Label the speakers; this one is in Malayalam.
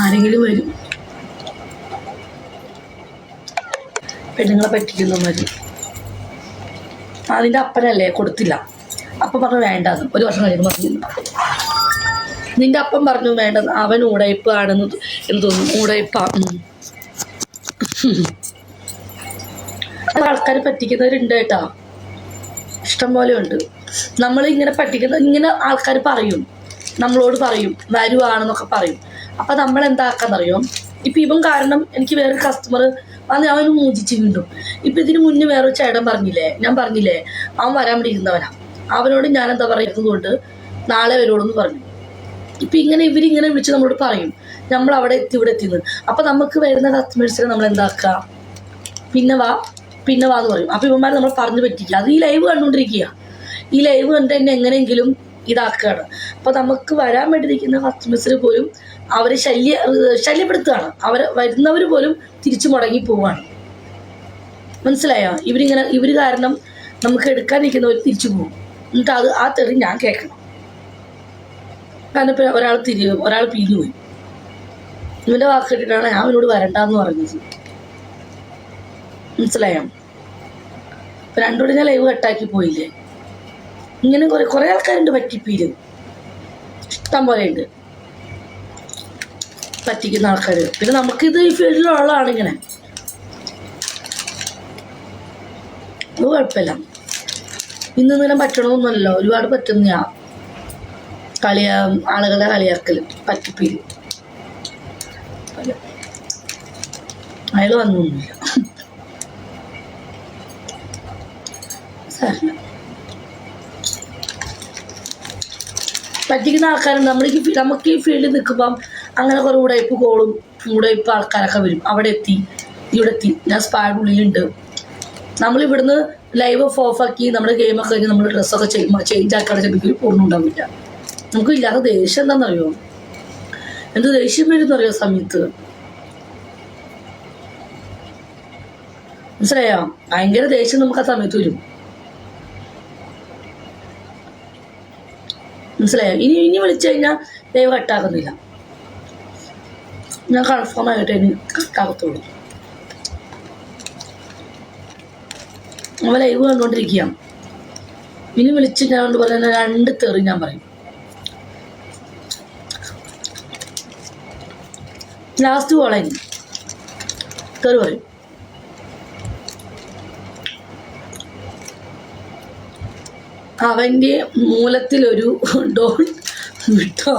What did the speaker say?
Speaker 1: ആരെങ്കിലും വരും. പെണ്ണുങ്ങളെ പറ്റിക്കുന്നു വരും. അതിന്റെ അപ്പനല്ലേ? കൊടുത്തില്ല. അപ്പം പറഞ്ഞു വേണ്ടെന്ന്. ഒരു വർഷം കഴിയുമ്പോൾ പറഞ്ഞു. നിന്റെ അപ്പം പറഞ്ഞു വേണ്ടെന്ന്. അവൻ ഊടയിപ്പ് ആണെന്ന് എന്ന് തോന്നുന്നു. ഊടയിപ്പാ ആൾക്കാരെ പറ്റിക്കുന്നവരുണ്ട് കേട്ടാ. ഇഷ്ടം പോലെ ഉണ്ട്. നമ്മൾ ഇങ്ങനെ പറ്റിക്കുന്ന ഇങ്ങനെ ആൾക്കാർ പറയും. നമ്മളോട് പറയും. വരുവാണെന്നൊക്കെ പറയും. അപ്പം നമ്മൾ എന്താക്കാന്നറിയോ ഇപ്പം ഇവൻ കാരണം എനിക്ക് വേറെ കസ്റ്റമർ വന്ന് അവന് മോചിച്ച് വീണ്ടും. ഇപ്പം ഇതിന് മുന്നേ വേറെ ചേട്ടൻ പറഞ്ഞില്ലേ? ഞാൻ പറഞ്ഞില്ലേ? അവൻ വരാൻ വേണ്ടി ഇരുന്നവനാ അവനോട് ഞാൻ എന്താ പറയുന്നതുകൊണ്ട് നാളെ വരുള്ളൂ പറഞ്ഞു. ഇപ്പം ഇങ്ങനെ ഇവരിങ്ങനെ വിളിച്ച് നമ്മളോട് പറയും. നമ്മൾ അവിടെ എത്തി ഇവിടെ എത്തിന്ന്. അപ്പം നമുക്ക് വരുന്ന കസ്റ്റമേഴ്സിനെ നമ്മൾ എന്താക്കുക പിന്നെ വാ പിന്നെ വാ എന്ന് പറയും. അപ്പം ഇവന്മാരെ നമ്മൾ പറഞ്ഞു പറ്റിക്കുക. അത് ഈ ലൈവ് കണ്ടുകൊണ്ടിരിക്കുക. ഈ ലൈവ് കണ്ട് തന്നെ എങ്ങനെയെങ്കിലും ഇതാക്കുകയാണ്. അപ്പോൾ നമുക്ക് വരാൻ വേണ്ടിയിരിക്കുന്ന കസ്റ്റമേഴ്സിന് പോലും അവരെ ശല്യ ശല്യപ്പെടുത്തുകയാണ്. അവർ വരുന്നവർ പോലും തിരിച്ചു മുടങ്ങി പോവാണ് മനസ്സിലായോ? ഇവരിങ്ങനെ ഇവർ കാരണം നമുക്ക് എടുക്കാൻ നിൽക്കുന്നവർ തിരിച്ചു പോകും. എന്നിട്ട് അത് ആ തെറി ഞാൻ കേൾക്കണം. കാരണം ഇപ്പം ഒരാൾ തിരി ഒരാൾ പിരിഞ്ഞു പോയി. ഇവന്റെ വാക്ക് കേട്ടിട്ടാണ് ഞാൻ അവനോട് വരണ്ടെന്ന് പറഞ്ഞത്. മനസ്സിലായോ? ഇപ്പം രണ്ടുകൂടി ഞാൻ ലൈവ് കട്ടാക്കി പോയില്ലേ? ഇങ്ങനെ കുറെ കുറെ ആൾക്കാരുണ്ട് പറ്റിപ്പീര്. ഇഷ്ടം പോലെ ഉണ്ട് പറ്റിക്കുന്ന ആൾക്കാർ പിന്നെ നമുക്ക് ഇത് ഈ ഫീൽഡിലുള്ളതാണ് ഇങ്ങനെ. അത് കുഴപ്പമില്ല. ഇന്ന് ഇങ്ങനെ പറ്റണമെന്നല്ലോ ഒരുപാട് പറ്റുന്ന കളിയാ ആളുകളെ കളിയാക്കൽ പറ്റിപ്പീര്. അയാൾ വന്നൊന്നുമില്ല. സാറില്ല പറ്റിക്കുന്ന ആൾക്കാരുണ്ട് നമ്മൾ ഈ ഫീ- നമുക്ക് ഈ ഫീൽഡിൽ നിൽക്കുമ്പം അങ്ങനെ കുറേ ഉടയിപ്പ് കോളും ഉടയിപ്പ് ആൾക്കാരൊക്കെ വരും. അവിടെ എത്തി ഇവിടെ എത്തി. ഞാൻ സ്പാഡ് നമ്മൾ ഇവിടുന്ന് ലൈവ് ഓഫ് ഓഫ് ആക്കി നമ്മുടെ ഗെയിമൊക്കെ കഴിഞ്ഞ് നമ്മൾ ഡ്രസ്സൊക്കെ ചേഞ്ച് ആക്കി ചെപ്പിക്കും പൂർണം ഉണ്ടാവില്ല. നമുക്ക് ഇല്ലാത്ത ദേഷ്യം എന്താണെന്നറിയോ എന്ത് ദേഷ്യം വരുന്നറിയോ സമയത്ത്? മനസ്സിലായോ? ഭയങ്കര ദേഷ്യം നമുക്ക് ആ സമയത്ത് വരും. മനസ്സിലായോ? ഇനി ഇനി വിളിച്ചു കഴിഞ്ഞാൽ ലൈവ് കട്ടാക്കുന്നില്ല. ഞാൻ കൺഫേം ആയിട്ട് ഇനി കട്ടാക്കത്തുള്ളൂ. അവ ലൈവ് കണ്ടുകൊണ്ടിരിക്കുക ഇനി വിളിച്ച് ഞാൻ കൊണ്ട് പറയുന്ന രണ്ട് തെറി ഞാൻ പറയും. ലാസ്റ്റ് കോളേജ് തെറി പറയും. അവന്റെ മൂലത്തിലൊരു ഡോൺ വിട്ടോ.